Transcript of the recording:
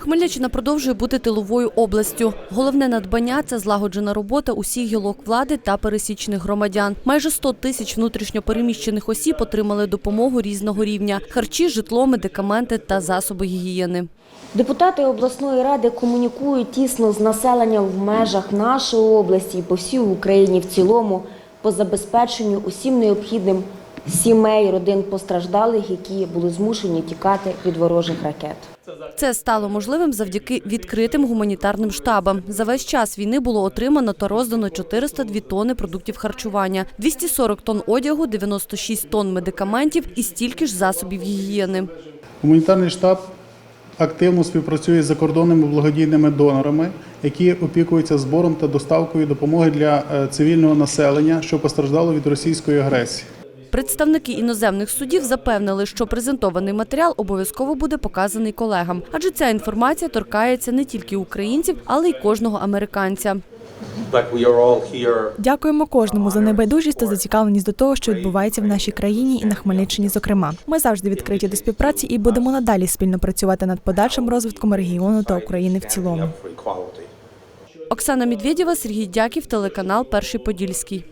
Хмельниччина продовжує бути тиловою областю. Головне надбання це злагоджена робота усіх гілок влади та пересічних громадян. Майже 100 тисяч внутрішньопереміщених осіб отримали допомогу різного рівня: харчі, житло, медикаменти та засоби гігієни. Депутати обласної ради комунікують тісно з населенням в межах нашої області і по всій Україні в цілому по забезпеченню усім необхідним сімей, родин постраждалих, які були змушені тікати від ворожих ракет. Це стало можливим завдяки відкритим гуманітарним штабам. За весь час війни було отримано та роздано 402 тонни продуктів харчування, 240 тонн одягу, 96 тонн медикаментів і стільки ж засобів гігієни. Гуманітарний штаб активно співпрацює з закордонними благодійними донорами, які опікуються збором та доставкою допомоги для е, цивільного населення, що постраждало від російської агресії. Представники іноземних судів запевнили, що презентований матеріал обов'язково буде показаний колегам, адже ця інформація торкається не тільки українців, але й кожного американця. Дякуємо кожному за небайдужість та зацікавленість до того, що відбувається в нашій країні і на Хмельниччині. Зокрема, ми завжди відкриті до співпраці і будемо надалі спільно працювати над подальшим розвитком регіону та України в цілому. Оксана Медведєва, Сергій Дяків, телеканал Перший Подільський.